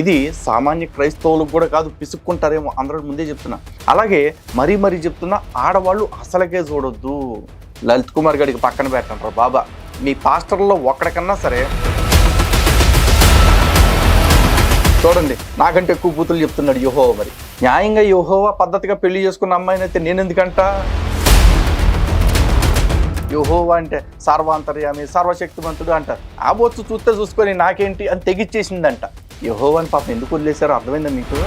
ఇది సామాన్య క్రైస్తవులకు కూడా కాదు పిసుక్కుంటారేమో అందరూ ముందే చెప్తున్నా. అలాగే మరీ మరీ చెప్తున్నా ఆడవాళ్ళు అసలకే చూడొద్దు. లలిత్ కుమార్ గడికి పక్కన పెట్టంటారు బాబా. మీ పాస్టర్లో ఒక్కడికన్నా సరే. చూడండి నాకంటే ఎక్కువ బూతులు చెప్తున్నాడు యోహోవ మరి. న్యాయంగా యోహోవా పద్ధతిగా పెళ్ళి చేసుకున్న అమ్మాయినైతే నేను ఎందుకంట యోహోవా అంటే సర్వాంతర్యామి సర్వశక్తిమంతుడు అంటారు ఆ బొచ్చు చూస్తే చూసుకొని నాకేంటి అని తెగిచ్చేసిందంట. యహోవా అని పాపం ఎందుకు వదిలేశారో అర్థమైందా మీకు?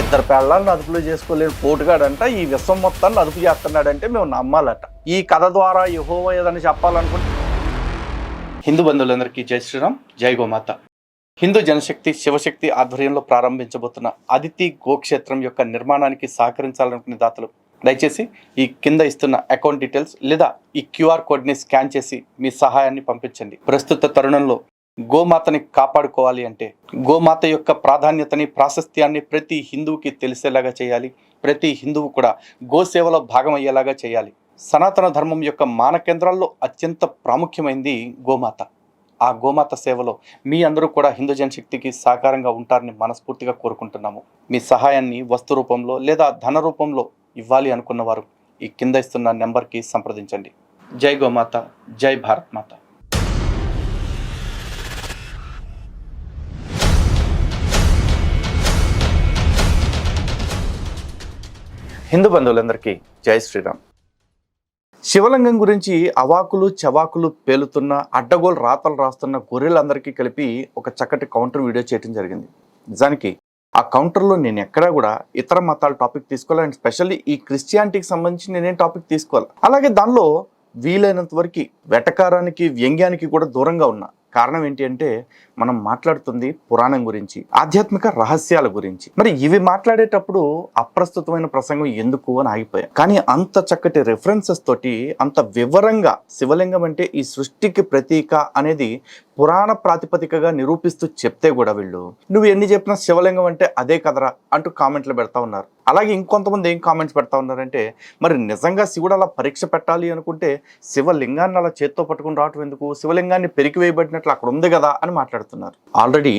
ఇద్దరు పెళ్ళాలను అదుపులో చేసుకోలేని పోటుగాడంట ఈ విశ్వం మొత్తాన్ని అదుపు చేస్తున్నాడంటే మేము నమ్మాలట. ఈ కథ ద్వారా యహోవా ఏదని చెప్పాలనుకుంటే హిందూ బంధువులందరికీ జై శ్రీరామ్ జై గోమాత. హిందూ జనశక్తి శివశక్తి ఆధ్వర్యంలో ప్రారంభించబోతున్న అదితి గోక్షేత్రం యొక్క నిర్మాణానికి సహకరించాలనుకునే దాతలు దయచేసి ఈ కింద ఇస్తున్న అకౌంట్ డీటెయిల్స్ లేదా ఈ క్యూఆర్ కోడ్ని స్కాన్ చేసి మీ సహాయాన్ని పంపించండి. ప్రస్తుత తరుణంలో గోమాతని కాపాడుకోవాలి అంటే గోమాత యొక్క ప్రాధాన్యతని ప్రాశస్త్యాన్ని ప్రతి హిందువుకి తెలిసేలాగా చేయాలి. ప్రతి హిందువు కూడా గోసేవలో భాగం అయ్యేలాగా చేయాలి. సనాతన ధర్మం యొక్క మాన కేంద్రాల్లో అత్యంత ప్రాముఖ్యమైంది గోమాత. ఆ గోమాత సేవలో మీ అందరూ కూడా హిందూ జనశక్తికి సహకారంగా ఉంటారని మనస్ఫూర్తిగా కోరుకుంటున్నాము. మీ సహాయాన్ని వస్తు రూపంలో లేదా ధన రూపంలో ఇవ్వాలి అనుకున్నవారు ఈ కింద ఇస్తున్న నెంబర్కి సంప్రదించండి. జై గోమాత జై భారత్ మాత. హిందూ బంధువులందరికీ జై శ్రీరామ్. శివలింగం గురించి అవాకులు చవాకులు పేలుతున్న అడ్డగోలు రాతలు రాస్తున్న గొర్రెలందరికీ కలిపి ఒక చక్కటి కౌంటర్ వీడియో చేయడం జరిగింది. నిజానికి ఆ కౌంటర్లో నేను ఎక్కడా కూడా ఇతర మతాల టాపిక్ తీసుకోవాలి అండ్ స్పెషల్లీ ఈ క్రిస్టియానిటీకి సంబంధించి నేనేం టాపిక్ తీసుకోవాలి అలాగే దానిలో వీలైనంత వరకు వెటకారానికి వ్యంగ్యానికి కూడా దూరంగా ఉన్నా. కారణం ఏంటి అంటే మనం మాట్లాడుతుంది పురాణం గురించి ఆధ్యాత్మిక రహస్యాల గురించి. మరి ఇవి మాట్లాడేటప్పుడు అప్రస్తుతమైన ప్రసంగం ఎందుకు అని ఆగిపోయాం. కానీ అంత చక్కటి రెఫరెన్సెస్ తోటి అంత వివరంగా శివలింగం అంటే ఈ సృష్టికి ప్రతీక అనేది పురాణ ప్రాతిపదికగా నిరూపిస్తూ చెప్తే కూడా వీళ్ళు నువ్వు ఎన్ని చెప్పినా శివలింగం అంటే అదే కదరా అంటూ కామెంట్లు పెడతా ఉన్నారు. అలాగే ఇంకొంతమంది ఏం కామెంట్స్ పెడతా ఉన్నారంటే మరి నిజంగా శివుడు అలా పరీక్ష పెట్టాలి అనుకుంటే శివలింగాన్ని అలా చేత్తో పట్టుకుని రావటం ఎందుకు? శివలింగాన్ని పెరికి అట్లా అక్కడ ఉంది కదా అని మాట్లాడుతున్నారు. ఆల్రెడీ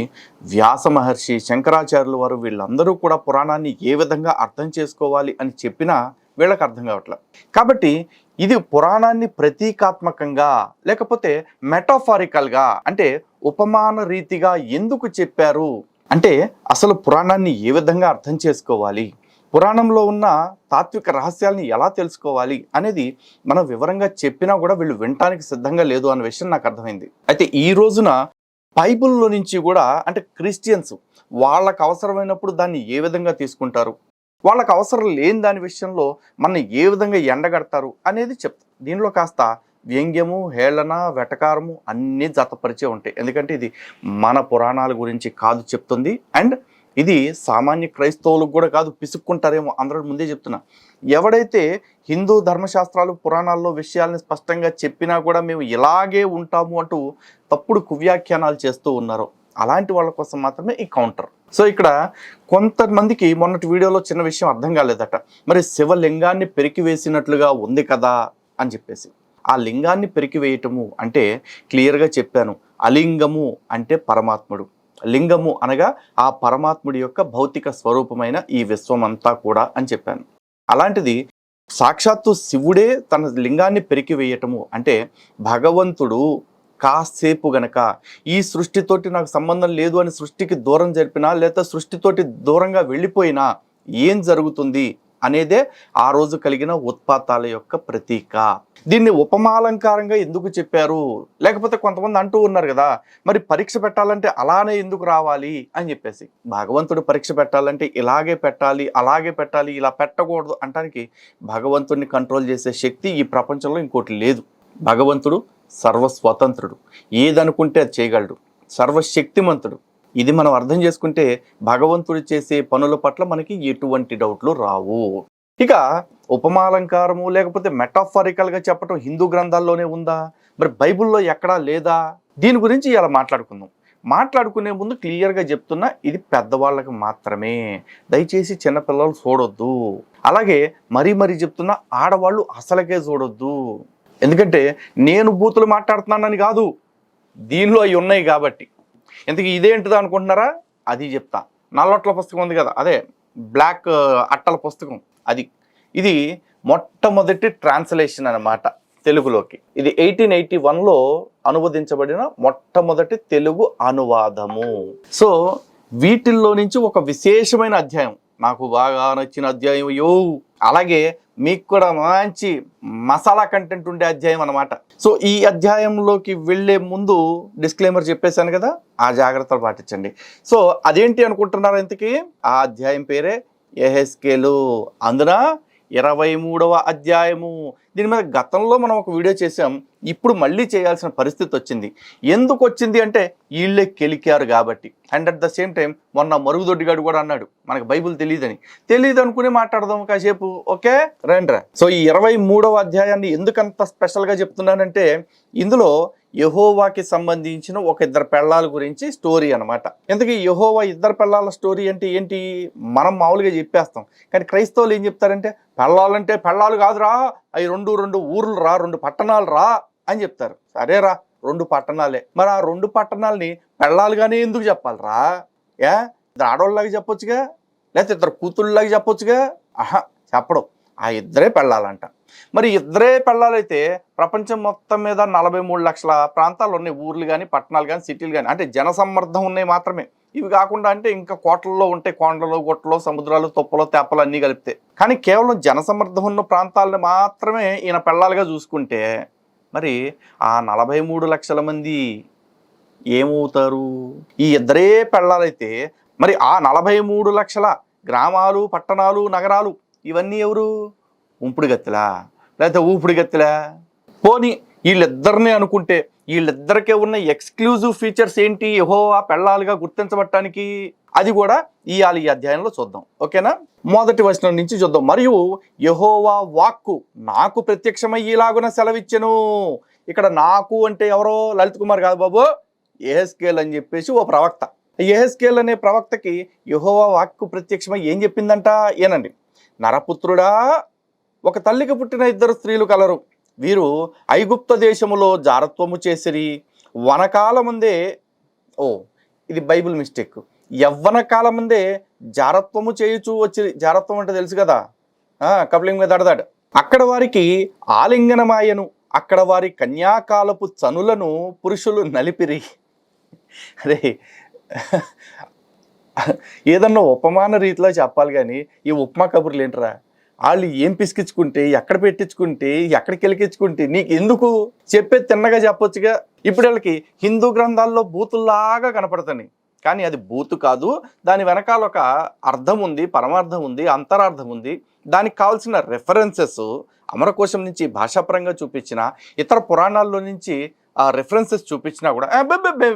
వ్యాస మహర్షి శంకరాచార్యులు వారు వీళ్ళందరూ కూడా పురాణాన్ని ఏ విధంగా అర్థం చేసుకోవాలి అని చెప్పినా వీళ్ళకి అర్థం కావట్లేదు కాబట్టి ఇది పురాణాన్ని ప్రతీకాత్మకంగా లేకపోతే మెటాఫారికల్గా అంటే ఉపమాన రీతిగా ఎందుకు చెప్పారు? అంటే అసలు పురాణాన్ని ఏ విధంగా అర్థం చేసుకోవాలి? పురాణంలో ఉన్న తాత్విక రహస్యాలని ఎలా తెలుసుకోవాలి అనేది మనం వివరంగా చెప్పినా కూడా వీళ్ళు వినటానికి సిద్ధంగా లేదు అనే విషయం నాకు అర్థమైంది. అయితే ఈ రోజున బైబిల్లో నుంచి కూడా అంటే క్రిస్టియన్స్ వాళ్ళకు అవసరమైనప్పుడు దాన్ని ఏ విధంగా తీసుకుంటారు? వాళ్ళకు అవసరం లేని దాని విషయంలో మన ఏ విధంగా ఎండగడతారు అనేది చెప్తారు. దీనిలో కాస్త వ్యంగ్యము హేళన వెటకారము అన్నీ జతపరిచే ఉంటాయి. ఎందుకంటే ఇది మన పురాణాల గురించి కాదు చెప్తుంది. అండ్ ఇది సామాన్య క్రైస్తవులకు కూడా కాదు పిసుక్కుంటారేమో. అందరూ ముందే చెప్తున్నా. ఎవడైతే హిందూ ధర్మశాస్త్రాలు పురాణాల్లో విషయాల్ని స్పష్టంగా చెప్పినా కూడా మేము ఇలాగే ఉంటాము అంటూ తప్పుడు కువ్యాఖ్యానాలు చేస్తూ ఉన్నారో అలాంటి వాళ్ళ కోసం మాత్రమే ఈ కౌంటర్. సో ఇక్కడ కొంతమందికి మొన్నటి వీడియోలో చిన్న విషయం అర్థం కాలేదట. మరి శివలింగాన్ని పెరికి వేసినట్లుగా ఉంది కదా అని చెప్పేసి. ఆ లింగాన్ని పెరికి వేయటము అంటే క్లియర్గా చెప్పాను. అలింగము అంటే పరమాత్ముడు. లింగము అనగా ఆ పరమాత్ముడి యొక్క భౌతిక స్వరూపమైన ఈ విశ్వమంతా కూడా అని చెప్పాను. అలాంటిది సాక్షాత్తు శివుడే తన లింగాన్ని పెరికి వేయటము అంటే భగవంతుడు కాసేపు గనక ఈ సృష్టితోటి నాకు సంబంధం లేదు అని సృష్టికి దూరం జరిపినా లేదా సృష్టితోటి దూరంగా వెళ్ళిపోయినా ఏం జరుగుతుంది? అనేదే ఆ రోజు కలిగిన ఉత్పాతాల యొక్క ప్రతీక. దీన్ని ఉపమాలంకారంగా ఎందుకు చెప్పారు? లేకపోతే కొంతమంది అంటూ ఉన్నారు కదా మరి పరీక్ష పెట్టాలంటే అలానే ఎందుకు రావాలి అని చెప్పేసి. భగవంతుడు పరీక్ష పెట్టాలంటే ఇలాగే పెట్టాలి అలాగే పెట్టాలి ఇలా పెట్టకూడదు అంటానికి భగవంతుడిని కంట్రోల్ చేసే శక్తి ఈ ప్రపంచంలో ఇంకోటి లేదు. భగవంతుడు సర్వస్వతంత్రుడు. ఏదనుకుంటే అది చేయగలడు. సర్వశక్తిమంతుడు. ఇది మనం అర్థం చేసుకుంటే భగవంతుడు చేసే పనుల పట్ల మనకి ఎటువంటి డౌట్లు రావు. ఇక ఉపమాలంకారము లేకపోతే మెటాఫారికల్గా చెప్పటం హిందూ గ్రంథాల్లోనే ఉందా? మరి బైబిల్లో ఎక్కడా లేదా? దీని గురించి ఇలా మాట్లాడుకుందాం. మాట్లాడుకునే ముందు క్లియర్గా చెప్తున్నా ఇది పెద్దవాళ్ళకి మాత్రమే. దయచేసి చిన్నపిల్లలు చూడొద్దు. అలాగే మరీ మరీ చెప్తున్నా ఆడవాళ్ళు అసలకే చూడొద్దు. ఎందుకంటే నేను బూతులు మాట్లాడుతున్నానని కాదు దీనిలో అవి ఉన్నాయి కాబట్టి. ఎందుకు ఇదేంటిదో అనుకుంటున్నారా? అది చెప్తా. నల్లొట్ల పుస్తకం ఉంది కదా అదే బ్లాక్ అట్టల పుస్తకం అది. ఇది మొట్టమొదటి ట్రాన్స్లేషన్ అన్నమాట తెలుగులోకి. ఇది ఎయిటీన్ ఎయిటీ వన్లో అనువదించబడిన మొట్టమొదటి తెలుగు అనువాదము. సో వీటిల్లో నుంచి ఒక విశేషమైన అధ్యాయం. నాకు బాగా నచ్చిన అధ్యాయం యో. అలాగే మీకు కూడా మంచి మసాలా కంటెంట్ ఉండే అధ్యాయం అనమాట సో ఈ అధ్యాయంలోకి వెళ్ళే ముందు డిస్క్లైమర్ చెప్పేశాను కదా ఆ జాగ్రత్తలు పాటించండి. సో అదేంటి అనుకుంటున్నారు ఇంతకీ? ఆ అధ్యాయం పేరే ఏహెస్కేలు అందున ఇరవై మూడవ అధ్యాయము. దీని మీద గతంలో మనం ఒక వీడియో చేసాం ఇప్పుడు మళ్ళీ చేయాల్సిన పరిస్థితి వచ్చింది. ఎందుకు వచ్చింది అంటే వీళ్ళే కెలికారు కాబట్టి. And at the same time మొన్న మరుగుదొడ్డిగాడు కూడా అన్నాడు. మనకు బైబుల్ తెలియదని తెలియదు అనుకుని మాట్లాడదాం కాసేపు. ఓకే? రండ్రా. సో ఈ ఇరవై మూడవ అధ్యాయాన్ని ఎందుకంత స్పెషల్గా చెప్తున్నానంటే ఇందులో యహోవాకి సంబంధించిన ఒక ఇద్దరు పెళ్ళాల గురించి స్టోరీ అన్నమాట. ఇంతకీ యహోవా ఇద్దరు పెళ్ళాల స్టోరీ అంటే ఏంటి? మనం మామూలుగా చెప్పేస్తాం. కానీ క్రైస్తవులు ఏం చెప్తారంటే పెళ్ళాలంటే పెళ్ళాలు కాదురా అవి రెండు రెండు ఊర్లు రా రెండు పట్టణాలు రా అని చెప్తారు. సరేరా రెండు పట్టణాలే. మరి ఆ రెండు పట్టణాలని పెళ్ళాలుగానే ఎందుకు చెప్పాలిరా? ఏ? ఇద్దరు ఆడవాళ్ళలాగా చెప్పొచ్చుగా? లేకపోతే ఇద్దరు కూతుళ్ళలాగా చెప్పొచ్చుగా? ఆహా చెప్పడం. ఆ ఇద్దరే పెళ్ళాలంట. మరి ఇద్దరే పెళ్ళాలైతే ప్రపంచం మొత్తం మీద నలభై మూడు లక్షల ప్రాంతాలు ఉన్నాయి. ఊర్లు కానీ పట్టణాలు కానీ సిటీలు కానీ అంటే జనసమ్మర్దం ఉన్నాయి మాత్రమే. ఇవి కాకుండా అంటే ఇంకా కోటల్లో ఉంటాయి. కొండలు గుట్టలు సముద్రాలు తుప్పలు తెప్పలు అన్నీ కలిపితే. కానీ కేవలం జనసమ్మర్దం ఉన్న ప్రాంతాలను మాత్రమే ఈయన పెళ్ళాలుగా చూసుకుంటే మరి ఆ నలభై మూడు లక్షల మంది ఏమవుతారు? ఈ ఇద్దరే పెళ్ళాలైతే మరి ఆ నలభై మూడు లక్షల గ్రామాలు పట్టణాలు నగరాలు ఇవన్నీ ఎవరు? ఉంపుడు గత్తెలా లేకపోతే ఊపిడి పోనీ పోని వీళ్ళిద్దరిని అనుకుంటే వీళ్ళిద్దరికే ఉన్న ఎక్స్క్లూజివ్ ఫీచర్స్ ఏంటి? యెహోవా పెళ్ళాలుగా గుర్తించబట్టానికి అది కూడా ఇవాళ ఈ అధ్యాయంలో చూద్దాం. ఓకేనా? మొదటి వచనం నుంచి చూద్దాం. మరియు యహోవా వాక్కు నాకు ప్రత్యక్షమయ్యేలాగున సెలవిచ్చెను. ఇక్కడ నాకు అంటే ఎవరో? లలిత్ కుమార్ కాదు బాబు. ఏహెస్కేల్ అని చెప్పేసి ఓ ప్రవక్త. ఏహెస్కేల్ అనే ప్రవక్తకి యహోవా వాక్కు ప్రత్యక్షమై ఏం చెప్పిందంట? ఏనండి. నరపుత్రుడా ఒక తల్లికి పుట్టిన ఇద్దరు స్త్రీలు కలరు. వీరు ఐగుప్త దేశములో జారత్వము చేసిరి. వనకాల ముందే ఓ ఇది బైబిల్ మిస్టేక్. యవ్వన కాలం ముందే జారత్వము చేయుచూ వచ్చి జారత్వం అంటే తెలుసు కదా? ఆ, మీద దడదాడు అక్కడ వారికి ఆలింగనమాయను. అక్కడ వారి కన్యాకాలపు చనులను పురుషులు నలిపిరి. అరే ఏదన్నా ఉపమాన రీతిలో చెప్పాలి కానీ ఈ ఉపమా కబుర్లు ఏంటరా? వాళ్ళు ఏం పిసికించుకుంటే ఎక్కడ పెట్టించుకుంటే ఎక్కడికి వెళ్ళకించుకుంటే నీకు ఎందుకు? చెప్పే తిన్నగా చెప్పొచ్చుగా. ఇప్పుడు వాళ్ళకి హిందూ గ్రంథాల్లో బూతుల్లాగా కనపడుతున్నాయి. కానీ అది బూతు కాదు. దాని వెనకాల ఒక అర్థం ఉంది పరమార్థం ఉంది అంతరార్థం ఉంది. దానికి కావాల్సిన రెఫరెన్సెస్ అమరకోశం నుంచి భాషాపరంగా చూపించిన ఇతర పురాణాల్లో నుంచి ఆ రెఫరెన్సెస్ చూపించినా కూడా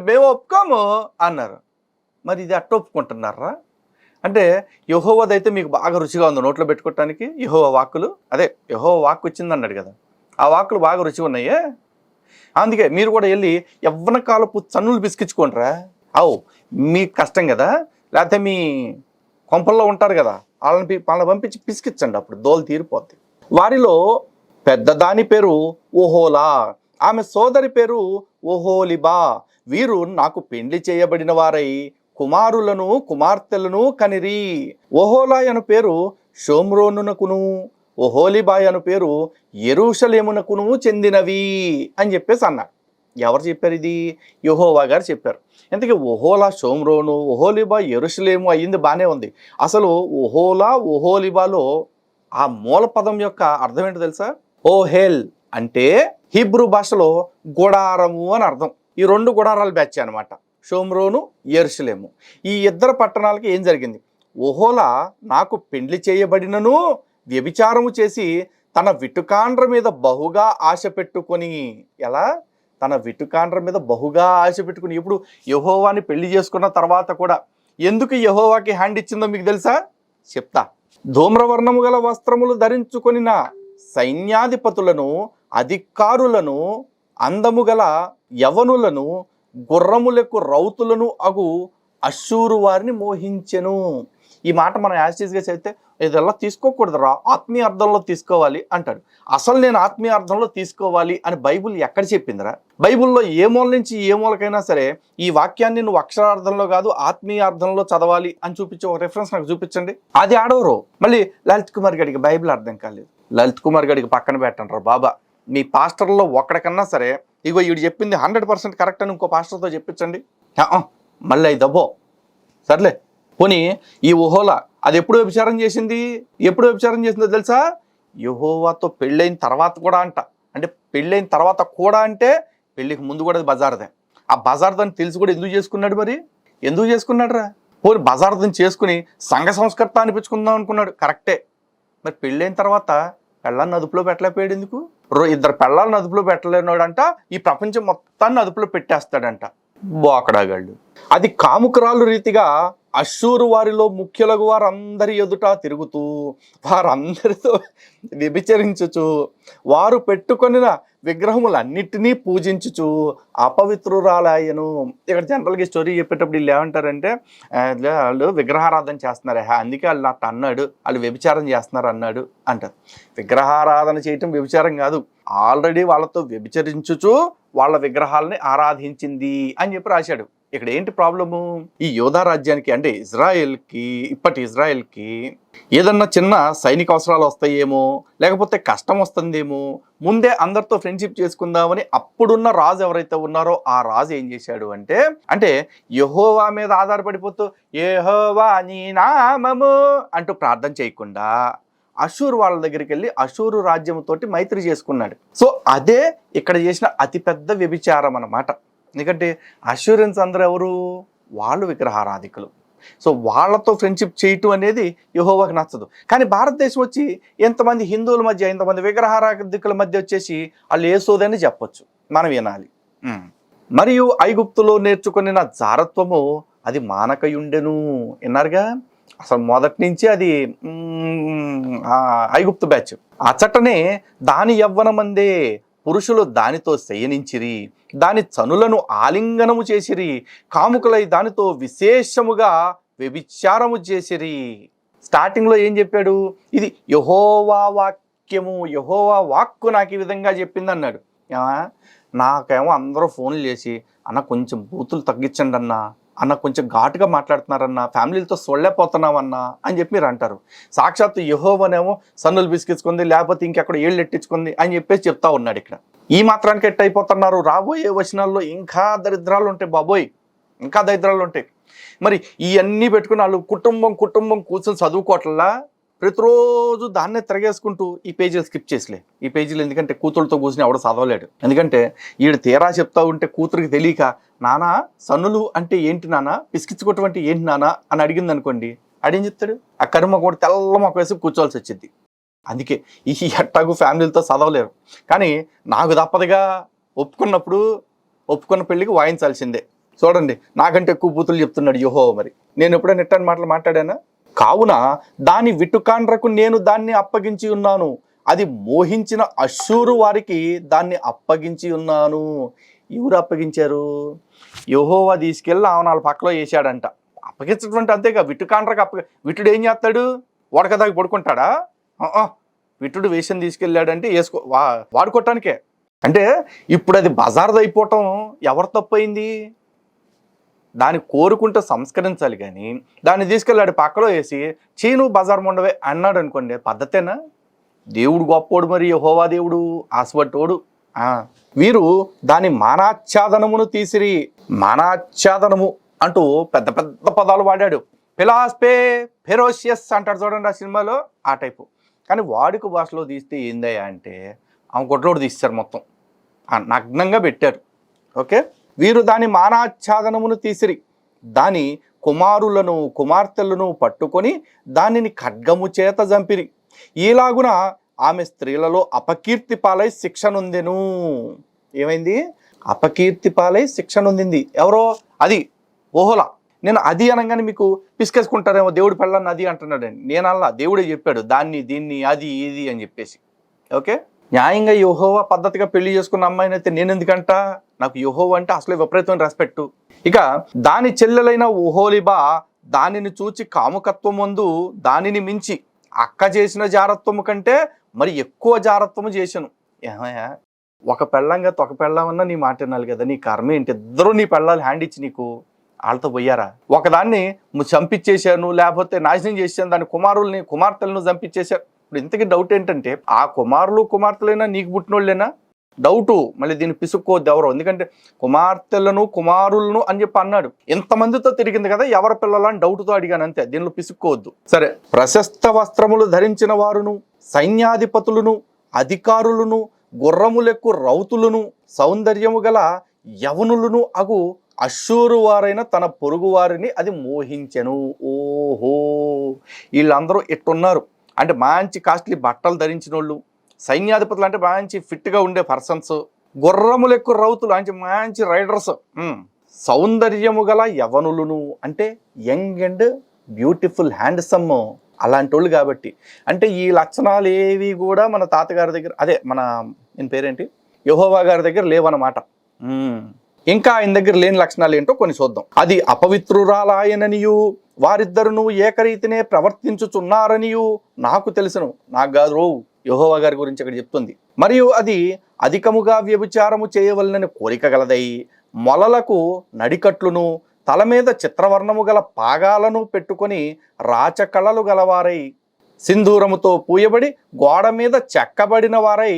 మేము ఒప్పుకోము అన్నారు. మరి ఇది అట్టొప్పుకుంటున్నారా అంటే యహోవదైతే మీకు బాగా రుచిగా ఉంది నోట్లో పెట్టుకోవటానికి యహోవ వాక్కులు. అదే యహోవ వాక్ వచ్చింది అన్నాడు కదా. ఆ వాక్కులు బాగా రుచిగా ఉన్నాయే? అందుకే మీరు కూడా వెళ్ళి ఎవ్వన కాలపు చన్నులు పిసికించుకోండిరా అవు మీకు కష్టం కదా. లేకపోతే మీ కొంపల్లో ఉంటారు కదా. వాళ్ళని వాళ్ళని పంపించి పిసికించండి అప్పుడు. దోలు తీరిపోద్ది. వారిలో పెద్దదాని పేరు ఓహోలా. ఆమె సోదరి పేరు ఓహోలిబా. వీరు నాకు పెండ్లి చేయబడిన వారై కుమారులను కుమార్తెలను కనిరి. ఓహోలాయ్ అను పేరు షోమ్రోనునకును ఓహోలిబాయ్ అను పేరు ఎరూషలేమునకును చెందినవి అని చెప్పేసి అన్నాడు. ఎవరు చెప్పారు ఇది? యహోవా గారు చెప్పారు. ఇంతకీ ఓహోలా షోమ్రోను ఓహోలిబా ఎరుషలేము అయ్యింది బాగానే ఉంది. అసలు ఓహోలా ఓహోలిబాలో ఆ మూల పదం యొక్క అర్థం ఏంటో తెలుసా? ఓహేల్ అంటే హిబ్రూ భాషలో గుడారము అని అర్థం. ఈ రెండు గుడారాలు బ్యాచ్ అనమాట షోమ్రోను ఎరుషలేము ఈ ఇద్దరు పట్టణాలకి ఏం జరిగింది? ఓహోలా నాకు పెండ్లి చేయబడినను వ్యభిచారము చేసి తన విటుకాండ్ర మీద బహుగా ఆశ పెట్టుకొని ఎలా? తన విటుకాండ్ర మీద బహుగా ఆశ పెట్టుకుని ఇప్పుడు యహోవాని పెళ్ళి చేసుకున్న తర్వాత కూడా ఎందుకు యహోవాకి హ్యాండ్ ఇచ్చిందో మీకు తెలుసా? చెప్తా. ధూమ్రవర్ణము గల వస్త్రములు ధరించుకొనిన సైన్యాధిపతులను అధికారులను అందము గల యవనులను గుర్రములకు రౌతులను అగు అశ్షూరు వారిని మోహించెను. ఈ మాట మనం యాసిస్గా చదివితే ఇదెల్లా తీసుకోకూడదు రా ఆత్మీయ అర్థంలో తీసుకోవాలి అంటాడు. అసలు నేను ఆత్మీయ అర్థంలో తీసుకోవాలి అని బైబిల్ ఎక్కడ చెప్పిందిరా? బైబిల్లో ఏ మూల నుంచి ఏ మూలకైనా సరే ఈ వాక్యాన్ని నువ్వు అక్షరార్థంలో కాదు ఆత్మీయ అర్థంలో చదవాలి అని చూపించే ఒక రెఫరెన్స్ నాకు చూపించండి. అది ఆడవరు. మళ్ళీ లలిత్ కుమార్ గడికి బైబిల్ అర్థం కాలేదు. లలిత్ కుమార్ గడికి పక్కన పెట్టంటారు బాబా. మీ పాస్టర్లో ఒక్కడికన్నా సరే ఇగో వీడు చెప్పింది హండ్రెడ్ పర్సెంట్ కరెక్ట్ అని ఇంకో పాస్టర్తో చెప్పించండి. మళ్ళీ అయి దబ్బో సర్లే. పోనీ ఈ ఊహోల అది ఎప్పుడు వ్యభిచారం చేసింది? ఎప్పుడు వ్యభిచారం చేసిందో తెలుసా? యహోవాతో పెళ్ళైన తర్వాత కూడా అంట. అంటే పెళ్ళైన తర్వాత కూడా అంటే పెళ్ళికి ముందు కూడా అది బజార్దే. ఆ బజార్దని తెలిసి కూడా ఎందుకు చేసుకున్నాడు మరి? ఎందుకు చేసుకున్నాడు రా పోనీ బజార్దని చేసుకుని సంఘ సంస్కర్త అనిపించుకుందాం అనుకున్నాడు. కరెక్టే. మరి పెళ్ళైన తర్వాత పెళ్ళాన్ని అదుపులో పెట్టలేకపోయాడు ఎందుకు? ఇద్దరు పెళ్ళాలను అదుపులో పెట్టలేనోడంట ఈ ప్రపంచం మొత్తాన్ని అదుపులో పెట్టేస్తాడంట. బోకడాగాళ్ళు అది కాముకురాలు రీతిగా అశ్షూరు వారిలో ముఖ్యులకు వారందరి ఎదుట తిరుగుతూ వారందరితో వ్యభిచరించుచు వారు పెట్టుకొనిన విగ్రహములన్నిటినీ పూజించుచు అపవిత్రురాలాయను ఇక్కడ జనరల్గా స్టోరీ చెప్పేటప్పుడు వీళ్ళు ఏమంటారంటే వాళ్ళు విగ్రహారాధన చేస్తున్నారు. అందుకే వాళ్ళు నాకు అన్నాడు. వాళ్ళు వ్యభిచారం చేస్తున్నారు అన్నాడు అంటారు. విగ్రహారాధన చేయటం వ్యభిచారం కాదు. ఆల్రెడీ వాళ్ళతో వ్యభిచరించుచు వాళ్ళ విగ్రహాలని ఆరాధించింది అని చెప్పి రాశాడు. ఇక్కడ ఏంటి ప్రాబ్లము? ఈ యోధా రాజ్యానికి అంటే ఇజ్రాయెల్కి ఇప్పటి ఇజ్రాయెల్కి ఏదన్నా చిన్న సైనిక అవసరాలు వస్తాయేమో లేకపోతే కష్టం వస్తుందేమో ముందే అందరితో ఫ్రెండ్షిప్ చేసుకుందామని అప్పుడున్న రాజు ఎవరైతే ఉన్నారో ఆ రాజు ఏం చేశాడు అంటే అంటే యహోవా మీద ఆధారపడిపోతూ యహోవా నీ నామము అంటూ ప్రార్థన చేయకుండా అషూర్ వాళ్ళ దగ్గరికి వెళ్ళి అషూరు రాజ్యంతోటి మైత్రి చేసుకున్నాడు. సో అదే ఇక్కడ చేసిన అతిపెద్ద వ్యభిచారం అనమాట ఎందుకంటే అష్యూరెన్స్ అందరూ ఎవరు? వాళ్ళు విగ్రహారాధికులు. సో వాళ్ళతో ఫ్రెండ్షిప్ చేయటం అనేది యహోవాకి నచ్చదు. కానీ భారతదేశం వచ్చి ఎంతమంది హిందువుల మధ్య ఎంతమంది విగ్రహారాధికుల మధ్య వచ్చేసి వాళ్ళు ఏసోదని చెప్పొచ్చు. మనం వినాలి. మరియు ఐగుప్తులో నేర్చుకుని నా జారత్వము అది మానకయుండెను. విన్నారుగా? అసలు మొదటి నుంచి అది ఐగుప్తు బ్యాచ్. అచ్చటనే దాని యవ్వనమందే పురుషులు దానితో శయనించిరి దాని చనులను ఆలింగనము చేసిరి కాముకులై దానితో విశేషముగా వ్యభిచారము చేసిరి. స్టార్టింగ్లో ఏం చెప్పాడు? ఇది యహోవా వాక్యము యహోవా వాక్కు నాకు ఈ విధంగా చెప్పింది అన్నాడు నాకేమో అందరూ ఫోన్లు చేసి అన్న కొంచెం బూతులు తగ్గించండి అన్నా అన్న కొంచెం ఘాటుగా మాట్లాడుతున్నారన్న ఫ్యామిలీలతో సొళ్ళైపోతున్నామన్నా అని చెప్పి మీరు అంటారు. సాక్షాత్తు యహోవనేమో సన్నులు బిస్కించుకుంది లేకపోతే ఇంకెక్కడ ఏళ్ళు ఎట్టించుకుంది అని చెప్పేసి చెప్తా ఉన్నాడు ఇక్కడ. ఈ మాత్రానికి ఎట్ అయిపోతున్నారు రాబోయే వచనాల్లో ఇంకా దరిద్రాలు ఉంటాయి బాబోయ్. ఇంకా దరిద్రాలు ఉంటాయి. మరి ఇవన్నీ పెట్టుకుని వాళ్ళు కుటుంబం కుటుంబం కూర్చొని చదువుకోవట్లా? ప్రతిరోజు దాన్నే తిరగేసుకుంటూ ఈ పేజీలు స్కిప్ చేసిలే. ఈ పేజీలు ఎందుకంటే కూతురుతో కూర్చుని ఎవడ చదవలేడు. ఎందుకంటే ఈడు తీరా చెప్తా ఉంటే కూతురికి తెలియక నానా సన్నులు అంటే ఏంటి నానా? పిసికించుకోవటం ఏంటి నానా? అని అడిగింది అనుకోండి అడిగేం చెప్తాడు? ఆ కరుమ కూడా తెల్ల మొక్క వేసి కూర్చోవాల్సి వచ్చింది. అందుకే ఈ ఎట్టాగు ఫ్యామిలీలతో చదవలేరు. కానీ నాకు తప్పదుగా ఒప్పుకున్నప్పుడు ఒప్పుకున్న పెళ్ళికి వాయించాల్సిందే. చూడండి నాకంటే ఎక్కువ బూతులు చెప్తున్నాడు యోహో మరి. నేను ఎప్పుడైనా నెట్టని మాటలు మాట్లాడానా? కావున దాని విటుకాండ్రకు నేను దాన్ని అప్పగించి ఉన్నాను. అది మోహించిన అశ్షూరు వారికి దాన్ని అప్పగించి ఉన్నాను. ఎవరు అప్పగించారు? యహోవా తీసుకెళ్ళి ఆమె నాలుగు పక్కలో వేసాడంట అప్పగించడం అంతేగా విటుకాండ్రకు అప్ప విటుడు ఏం చేస్తాడు? వడకదాకి పడుకుంటాడా? విటుడు వేషం తీసుకెళ్ళాడంటే వేసుకో వా వాడుకోవటానికే అంటే ఇప్పుడు అది బజార్ది అయిపోవటం ఎవరు తప్పైంది దాన్ని కోరుకుంటూ సంస్కరించాలి కానీ దాన్ని తీసుకెళ్ళాడు పక్కలో వేసి చీను బజార్ మొండవే అన్నాడు అనుకోండి పద్ధతేనా? దేవుడు గొప్పోడు మరి హోవా దేవుడు ఆశపట్టోడు. వీరు దాని మానాచ్ఛాదనమును తీసిరి మానాచ్ఛాదనము అంటూ పెద్ద పెద్ద పదాలు వాడాడు. పిలాస్పే ఫెరోషియస్ అంటాడు చూడండి ఆ సినిమాలో ఆ టైపు. కానీ వాడుక భాషలో తీస్తే ఏందయ్యా అంటే ఆమె కొట్లోడు తీస్తారు మొత్తం. నగ్నంగా పెట్టారు. ఓకే? వీరు దాని మానాచ్ఛాదనమును తీసిరి. దాని కుమారులను కుమార్తెలను పట్టుకొని దానిని ఖడ్గము చేత చంపిరి ఈలాగున ఆమె స్త్రీలలో అపకీర్తి పాలై శిక్ష నొందెను. ఏమైంది? అపకీర్తి పాలై శిక్ష నొందింది. ఎవరో? అది ఓహోలా. నేను అది అనగానే మీకు పిసికేసుకుంటారేమో దేవుడు పెళ్ళని అది అంటున్నాడండి. నేను దేవుడే చెప్పాడు దాన్ని దీన్ని అది ఇది అని చెప్పేసి. ఓకే? న్యాయంగా యోహోవా పద్ధతిగా పెళ్ళి చేసుకున్న అమ్మాయిని అయితే నేను ఎందుకంట నాకు యోహోవా అంటే అసలు విపరీతమైన రెస్పెక్ట్ ఇక దాని చెల్లెలైన ఓహోలిబా దానిని చూచి కాముకత్వం ముందు దానిని మించి అక్క చేసిన జారత్వము కంటే మరి ఎక్కువ జారత్వము చేశాను. ఏమయ్యా? ఒక పెళ్ళంగా తొక పెళ్ళామన్నా నీ మాట వినాలి కదా నీ కర్మ ఏంటి? ఇద్దరు నీ పెళ్ళాలు హ్యాండ్ ఇచ్చి నీకు వాళ్ళతో పోయారా ఒకదాన్ని చంపించేశాను లేకపోతే నాశనం చేశాను దాని కుమారుల్ని కుమార్తెలను చంపించేశాను ఇప్పుడు ఇంతకీ డౌట్ ఏంటంటే ఆ కుమారులు కుమార్తెలైనా నీకు పుట్టినోళ్ళేనా? డౌటు మళ్ళీ దీన్ని పిసుక్కోవద్దు ఎవరో. ఎందుకంటే కుమార్తెలను కుమారులను అని చెప్పి అన్నాడు. ఇంతమందితో తిరిగింది కదా ఎవరి పిల్లలని డౌట్తో అడిగాను అంతే. దీనిలో పిసుక్కోవద్దు. సరే ప్రశస్త వస్త్రములు ధరించిన వారును సైన్యాధిపతులను అధికారులను గుర్రములెక్కు రౌతులను సౌందర్యము గల యవనులను అగు అశ్షూరు వారైన తన పొరుగు వారిని అది మోహించెను. ఓహో! వీళ్ళందరూ ఇట్టున్నారు. అంటే మంచి కాస్ట్లీ బట్టలు ధరించిన వాళ్ళు సైన్యాధిపతులు అంటే మంచి ఫిట్గా ఉండే పర్సన్స్ గుర్రములు ఎక్కువ రౌతులు అంటే మంచి రైడర్స్. సౌందర్యము గల యవనులను అంటే యంగ్ అండ్ బ్యూటిఫుల్ హ్యాండ్సమ్ అలాంటి వాళ్ళు కాబట్టి. అంటే ఈ లక్షణాలు ఏవి కూడా మన తాతగారి దగ్గర అదే మన నేను పేరేంటి? యహోవా గారి దగ్గర లేవన్నమాట. ఇంకా ఆయన దగ్గర లేని లక్షణాలు ఏంటో కొన్ని చూద్దాం. అది అపవిత్రురాలాయననియు వారిద్దరును ఏకరీతినే ప్రవర్తించుచున్నారనియు నాకు తెలుసును. నాకు కాదు రో యహోవా గారి గురించి ఇక్కడ చెప్తుంది. మరియు అది అధికముగా వ్యభిచారము చేయవలనని కోరిక గలదై మొలలకు నడికట్లును తల మీద చిత్రవర్ణము గల పాగాలను పెట్టుకొని రాచకళలు గలవారై సింధూరముతో పూయబడి గోడ మీద చెక్కబడిన వారై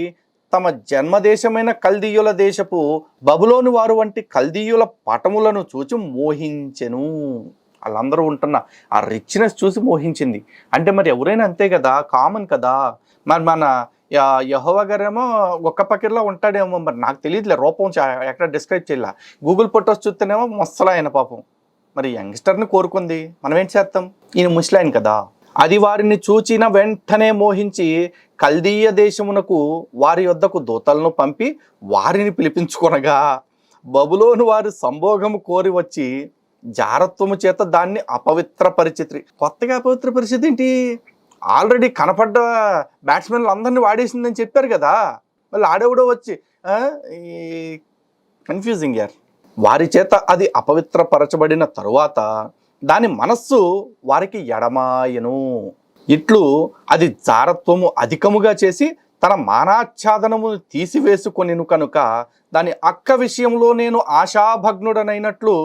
తమ జన్మదేశమైన కల్దీయుల దేశపు బబులోని వారు వంటి కల్దీయుల పటములను చూచి మోహించెను. వాళ్ళందరూ ఉంటున్న ఆ రిచ్నెస్ చూసి మోహించింది. అంటే మరి ఎవరైనా అంతే కదా? కామన్ కదా? మరి మన యా- గారేమో ఒక్క పక్కలో ఉంటాడేమో మరి నాకు తెలియదులే రూపం ఎక్కడ డిస్క్రైబ్ చేయలే. గూగుల్ ఫొటోస్ చూస్తేనేమో ముసలాయన పాపం. మరి యంగ్స్టర్ని కోరుకుంది. మనం ఏం చేస్తాం? ఈయన ముసలాయన కదా? అది వారిని చూచిన వెంటనే మోహించి కల్దీయ దేశమునకు వారి యొద్దకు దూతలను పంపి వారిని పిలిపించుకొనగా బబులోను వారి సంభోగము కోరి వచ్చి జారత్వము చేత దాన్ని అపవిత్ర పరిచిత్రి కొత్తగా అపవిత్ర పరిస్థితి ఏంటి? ఆల్రెడీ కనపడ్డ బ్యాట్స్మెన్లు అందరినీ వాడేసిందని చెప్పారు కదా. మళ్ళీ ఆడేవుడో వచ్చి కన్ఫ్యూజింగ్ యార్ వారి చేత అది అపవిత్రపరచబడిన తరువాత దాని మనస్సు వారికి ఎడమాయను. ఇట్లు అది జారత్వము అధికముగా చేసి తన మానాచ్ఛాదనము తీసివేసుకొనిను కనుక దాని అక్క విషయంలో నేను ఆశాభగ్నుడనైనట్లు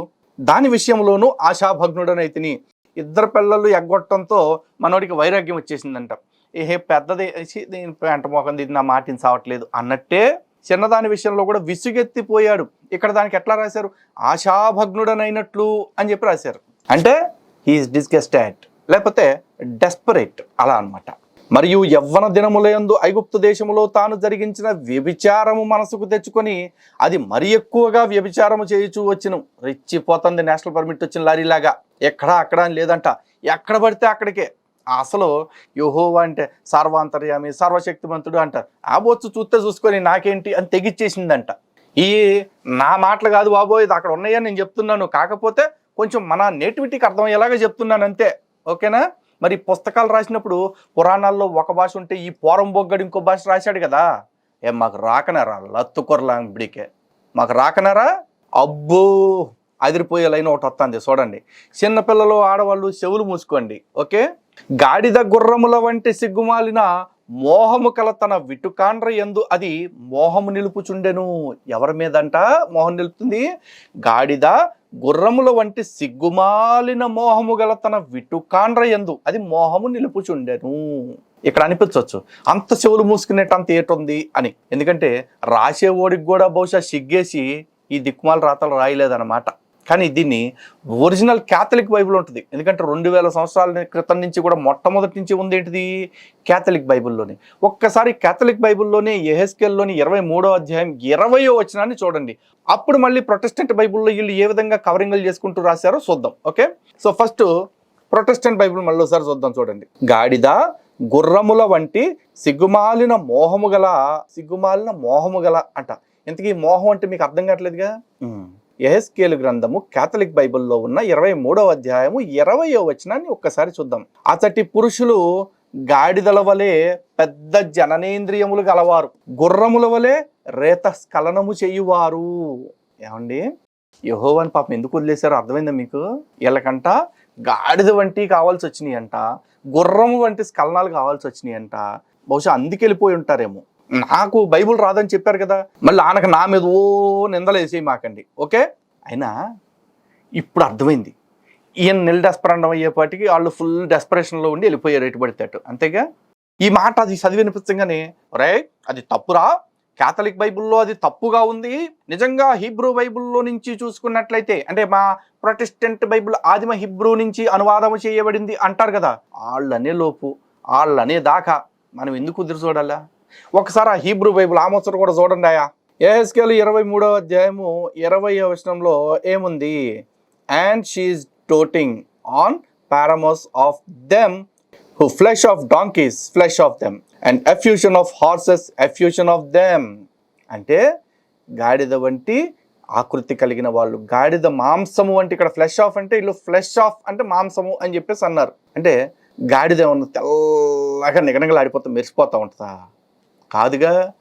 దాని విషయంలోనూ ఆశాభగ్నుడనైతిని. ఇద్దరు పిల్లలు ఎగ్గొట్టడంతో మనోడికి వైరాగ్యం వచ్చేసిందంట. ఏహే పెద్దది నేను దీని పెంట మోకంది ఇది నా మాటిని సావట్లేదు అన్నట్టే చిన్నదాని విషయంలో కూడా విసుగెత్తిపోయాడు. ఇక్కడ దానికి ఎట్లా రాశారు? ఆశాభగ్నుడనైనట్లు అని చెప్పి రాశారు. అంటే హీఈస్ డిస్గస్టెడ్ లేకపోతే డెస్పరేట్ అలా అన్నమాట. మరియు యవ్వన దినములందు ఐగుప్తు దేశములో తాను జరిగించిన వ్యభిచారము మనసుకు తెచ్చుకొని అది మరి ఎక్కువగా వ్యభిచారము చేయుచూ వచ్చిన. రెచ్చిపోతుంది నేషనల్ పర్మిట్ వచ్చిన లారీలాగా. ఎక్కడా అక్కడ అని లేదంట. ఎక్కడ పడితే అక్కడికే. అసలు యోహోవా అంటే సర్వాంతర్యామి సర్వశక్తిమంతుడు అంటారు ఆ బొచ్చు చూస్తే చూసుకొని నాకేంటి అని తెగిచ్చేసిందంట. ఈ నా మాటలు కాదు బాబోయ్ ఇది అక్కడ ఉన్నాయని నేను చెప్తున్నాను. కాకపోతే కొంచెం మన నేటివిటీకి అర్థమయ్యేలాగా చెప్తున్నాను అంతే. ఓకేనా? మరి పుస్తకాలు రాసినప్పుడు పురాణాల్లో ఒక భాష ఉంటే ఈ పోరం బొగ్గడు ఇంకో భాష రాశాడు కదా? ఏ మాకు రాకనారా? లత్తుకొరలాంబిడికే మాకు రాకనారా? అబ్బో! అదిరిపోయే లైన్ ఒకటి వస్తుంది చూడండి. చిన్నపిల్లలు ఆడవాళ్ళు చెవులు మూసుకోండి ఓకే? గాడిద గుర్రముల వంటి సిగ్గుమాలిన మోహము కల తన విటుకాండ్ర ఎందు అది మోహము నిలుపుచుండెను. ఎవరి మీదంట మోహం నిలుపుతుంది? గాడిద గుర్రముల వంటి సిగ్గుమాలిన మోహము గల తన విటుకాండ్ర ఎందు అది మోహము నిలుపుచుండెను. ఇక్కడ అనిపించవచ్చు. అంత చెవులు మూసుకునేట అంత ఏటుంది అని. ఎందుకంటే రాసే ఓడికి కూడా బహుశా సిగ్గేసి ఈ దిక్కుమాల రాతలు రాయలేదన్నమాట. కానీ దీన్ని ఒరిజినల్ క్యాథలిక్ బైబిల్ ఉంటుంది. ఎందుకంటే రెండు వేల సంవత్సరాల క్రితం నుంచి కూడా మొట్టమొదటి నుంచి ఉంది ఏంటిది? క్యాథలిక్ బైబిల్లోని. ఒక్కసారి క్యాథలిక్ బైబిల్లోనే ఎహెస్కెల్లోని ఇరవై మూడో అధ్యాయం ఇరవయో వచనాన్ని చూడండి. అప్పుడు మళ్ళీ ప్రొటెస్టెంట్ బైబిల్లో వీళ్ళు ఏ విధంగా కవరింగ్లు చేసుకుంటూ రాశారో చూద్దాం. Okay? So first Protestant Bible మళ్ళీ ఒకసారి చూద్దాం చూడండి. గాడిద గుర్రముల వంటి సిగ్గుమాలిన మోహము గల సిగ్గుమాలిన మోహము గల అంట. ఇంతకీ మోహం అంటే మీకు అర్థం కావట్లేదుగా? ఎహెస్కేలు గ్రంథము క్యాథలిక్ బైబిల్లో ఉన్న ఇరవై మూడవ అధ్యాయము ఇరవయో వచనాన్ని ఒక్కసారి చూద్దాం. అతటి పురుషులు గాడిదల వలె పెద్ద జననేంద్రియములు గలవారు. గుర్రముల వలె రేత స్ఖలనము చేయువారు. ఏమండి? యహోవని పాపం ఎందుకు వదిలేశారో అర్థమైందా మీకు? వీళ్ళకంట గాడిద వంటి కావాల్సి వచ్చినాయి అంట గుర్రము వంటి స్ఖలనాలు కావాల్సి వచ్చినాయి అంట బహుశా అందుకెళ్ళిపోయి ఉంటారేమో. నాకు బైబుల్ రాదని చెప్పారు కదా మళ్ళీ ఆనక నా మీద ఓ నిందలు వేసేయి మాకండి. ఓకే? అయినా ఇప్పుడు అర్థమైంది. ఈయన నిల్ డెస్పరండం అయ్యేపాటికి వాళ్ళు ఫుల్ డెస్పరేషన్లో ఉండి వెళ్ళిపోయారు ఎటు పడితే అంతేగా? ఈ మాట అది చదివి వినిపించగానే రే అది తప్పురా. కేథలిక్ బైబిల్లో అది తప్పుగా ఉంది. నిజంగా హీబ్రూ బైబిల్లో నుంచి చూసుకున్నట్లయితే అంటే మా ప్రొటెస్టెంట్ బైబిల్ ఆదిమ హిబ్రూ నుంచి అనువాదం చేయబడింది అంటారు కదా వాళ్ళనే లోపు వాళ్ళనే దాకా మనం ఎందుకు కుదిరి చూడాలా? ఒకసారి ఆ హీబ్రూ బైబిల్ ఆమోసర్ కూడా చూడండి ఆయా ఏఎస్కేలు ఇరవై మూడవ అధ్యాయము ఇరవై వచనంలో ఏముంది? And she doting on paramours of them who flesh of donkeys flesh of them and effusion of horses effusion of them అంటే గాడిద వంటి ఆకృతి కలిగిన వాళ్ళు గాడిద మాంసము అంటే ఇక్కడ ఫ్లెష్ ఆఫ్ అంటే వీళ్ళు ఫ్లెష్ ఆఫ్ అంటే మాంసము అని చెప్పేసి అన్నారు. అంటే గాడిద ఏమన్నా తెల్లగా నిగనగలాడిపోతా మెరిసిపోతూ ఉంటుందా? కాదుగా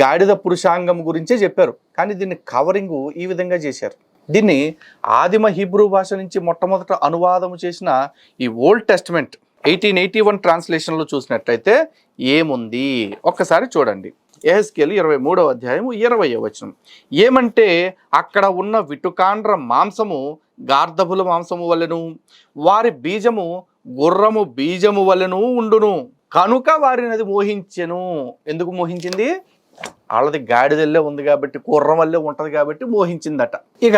గాడిద పురుషాంగం గురించే చెప్పారు. కానీ దీన్ని కవరింగ్ ఈ విధంగా చేశారు. దీన్ని ఆదిమ హీబ్రూ భాష నుంచి మొట్టమొదట అనువాదం చేసిన ఈ Old Testament eighteen eighty one ట్రాన్స్లేషన్లో చూసినట్టయితే ఏముంది? ఒక్కసారి చూడండి. ఏహెస్కేలు ఇరవై మూడవ అధ్యాయము ఇరవై వచనం. ఏమంటే అక్కడ ఉన్న విటుకాండ్ర మాంసము గార్ధబుల మాంసము వలెను వారి బీజము గుర్రము బీజము వలెను ఉండును. కనుక వారిని అది మోహించెను. ఎందుకు మోహించింది? వాళ్ళది గాడిదల్లే ఉంది కాబట్టి కుర్రం వల్లే ఉంటుంది కాబట్టి మోహించిందట. ఇక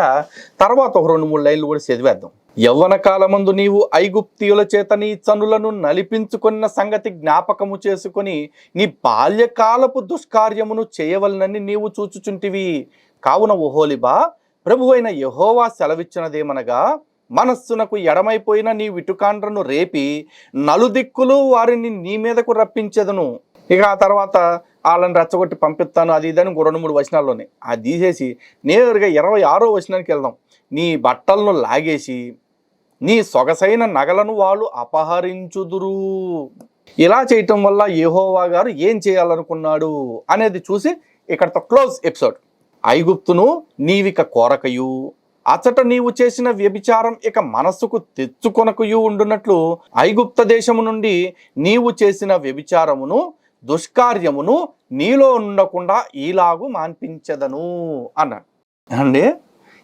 తర్వాత ఒక రెండు మూడు లైన్లు కూడా చదివేద్దాం. యవ్వన కాలమందు నీవు ఐగుప్తియుల చేత నీ చనులను నలిపించుకున్న సంగతి జ్ఞాపకము చేసుకొని నీ బాల్యకాలపు దుష్కార్యమును చేయవలనని నీవు చూచుచుంటివి. కావున ఓహోలిబా ప్రభు అయిన యహోవా సెలవిచ్చినదేమనగా మనస్సునకు ఎడమైపోయిన నీ విటుకాండ్రను రేపి నలుదిక్కులు వారిని నీ మీదకు రప్పించెదను. ఇక ఆ తర్వాత వాళ్ళని రెచ్చగొట్టి పంపిస్తాను అది ఇదని ఇంకో రెండు మూడు వచనాల్లోనే. అది తీసేసి నేరుగా ఇరవై ఆరో వచనానికి వెళ్దాం. నీ బట్టలను లాగేసి నీ సొగసైన నగలను వాళ్ళు అపహరించుదురు. ఇలా చేయటం వల్ల యెహోవా గారు ఏం చేయాలనుకున్నాడు అనేది చూసి ఇక్కడతో క్లోజ్ ఎపిసోడ్. ఐగుప్తును నీవిక కోరకయు. అచట నీవు చేసిన వ్యభిచారం ఇక మనస్సుకు తెచ్చుకొనకయు ఉండునట్లు ఐగుప్త దేశము నుండి నీవు చేసిన వ్యభిచారమును దుష్కార్యమును నీలో ఉండకుండా ఈలాగు మాన్పించదను అన్నాడు. అండి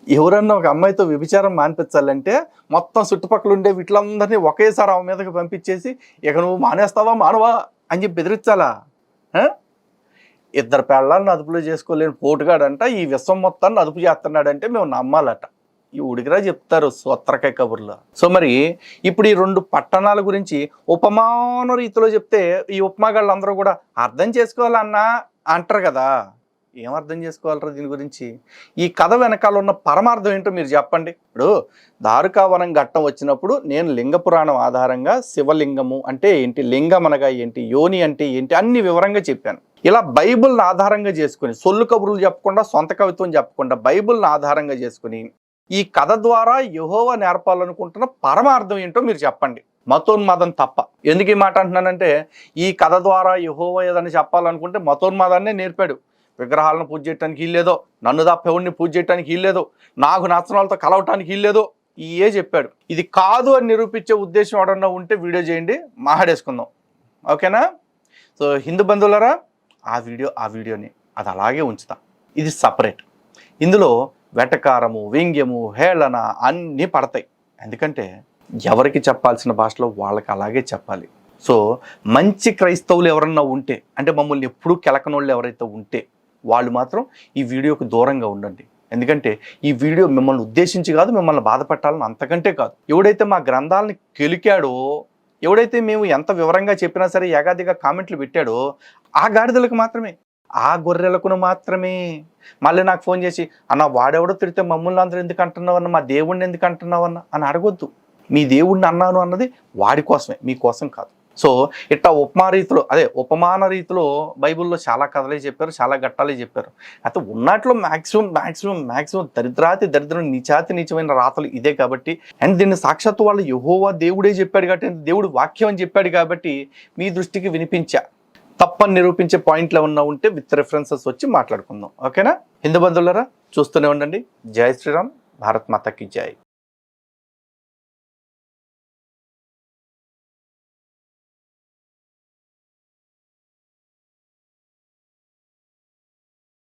ఎవరన్నా ఒక అమ్మాయితో వ్యభిచారం మాన్పించాలంటే మొత్తం చుట్టుపక్కల ఉండే వీటిలందరినీ ఒకేసారి ఆమె మీదకి పంపించేసి ఇక నువ్వు మానేస్తావా మానవా? అని చెప్పి బెదిరించాలా? ఇద్దరు పెళ్ళాలను అదుపులో చేసుకోలేని పోటుగాడంట ఈ విశ్వం మొత్తాన్ని అదుపు చేస్తున్నాడంటే మేము నమ్మాలట. ఈ ఉడికిరా చెప్తారు సొత్రకాయ కబుర్లో. సో మరి ఇప్పుడు ఈ రెండు పట్టణాల గురించి ఉపమాన రీతిలో చెప్తే ఈ ఉపమాగాళ్ళందరూ కూడా అర్థం చేసుకోవాలన్నా అంటారు కదా. ఏం అర్థం చేసుకోవాలరా దీని గురించి? ఈ కథ వెనకాల ఉన్న పరమార్థం ఏంటో మీరు చెప్పండి. ఇప్పుడు దారుకావనం ఘట్టం వచ్చినప్పుడు నేను లింగ పురాణం ఆధారంగా శివలింగము అంటే ఏంటి లింగం అనగా ఏంటి యోని అంటే ఏంటి అన్ని వివరంగా చెప్పాను. ఇలా బైబిల్ని ఆధారంగా చేసుకుని సొల్లు కబుర్లు చెప్పకుండా సొంత కవిత్వం చెప్పకుండా బైబిల్ని ఆధారంగా చేసుకుని ఈ కథ ద్వారా యహోవ నేర్పాలనుకుంటున్న పరమార్థం ఏంటో మీరు చెప్పండి. మతోన్మాదం తప్ప. ఎందుకు ఈ మాట అంటున్నానంటే ఈ కథ ద్వారా యహోవ ఏదని చెప్పాలనుకుంటే మతోన్మాదాన్నే నేర్పాడు. విగ్రహాలను పూజ చేయడానికి ఇల్లేదో నన్ను తప్ప ఎవరిని పూజ చేయడానికి ఇల్లేదో నాకు నచ్చనాలతో కలవటానికి ఇల్లేదో ఇయే చెప్పాడు. ఇది కాదు అని నిరూపించే ఉద్దేశం ఎవడన్నా ఉంటే వీడియో చేయండి. మాట్లాడేసుకుందాం. ఓకేనా? సో హిందూ బంధువులరా ఆ వీడియో ఆ వీడియోని అది అలాగే ఉంచుతాం. ఇది సపరేట్. ఇందులో వెటకారము వ్యంగ్యము హేళన అన్నీ పడతాయి. ఎందుకంటే ఎవరికి చెప్పాల్సిన భాషలో వాళ్ళకి అలాగే చెప్పాలి. సో మంచి క్రైస్తవులు ఎవరన్నా ఉంటే అంటే మమ్మల్ని ఎప్పుడూ కెలకనోళ్ళు ఎవరైతే ఉంటే వాళ్ళు మాత్రం ఈ వీడియోకి దూరంగా ఉండండి. ఎందుకంటే ఈ వీడియో మిమ్మల్ని ఉద్దేశించి కాదు మిమ్మల్ని బాధపెట్టాలని అంతకంటే కాదు. ఎవడైతే మా గ్రంథాలని కెలికాడో ఎవడైతే మేము ఎంత వివరంగా చెప్పినా సరే ఏగాదిగా కామెంట్లు పెట్టాడో ఆ గాడిదలకు మాత్రమే. ఆ గొర్రెలకు మాత్రమే. మళ్ళీ నాకు ఫోన్ చేసి అన్న వాడెవడో తిడితే మమ్మల్ని అందరూ ఎందుకు అంటున్నావన్న మా దేవుణ్ణి ఎందుకు అంటున్నావన్న అని అడగొద్దు. మీ దేవుణ్ణి అన్నాను అన్నది వాడి కోసమే మీ కోసం కాదు. సో ఇట్లా ఉపమా రీతిలో అదే ఉపమాన రీతిలో బైబిల్లో చాలా కథలే చెప్పారు చాలా ఘట్టాలే చెప్పారు. అయితే ఉన్నట్లో మ్యాక్సిమం మ్యాక్సిమం మ్యాక్సిమం దరిద్రాతి దరిద్రం నిచాతి నిచమైన రాతలు ఇదే కాబట్టి అండ్ దీన్ని సాక్షాత్తు వాళ్ళు యహోవా దేవుడే చెప్పాడు కాబట్టి దేవుడు వాక్యం అని చెప్పాడు కాబట్టి మీ దృష్టికి వినిపించా. తప్పని నిరూపించే పాయింట్లు ఏమన్నా ఉంటే విత్ రెఫరెన్సెస్ వచ్చి మాట్లాడుకుందాం. ఓకేనా హిందూ బంధువులరా చూస్తూనే ఉండండి. జై శ్రీరామ్ భారత్ మాతకి జై.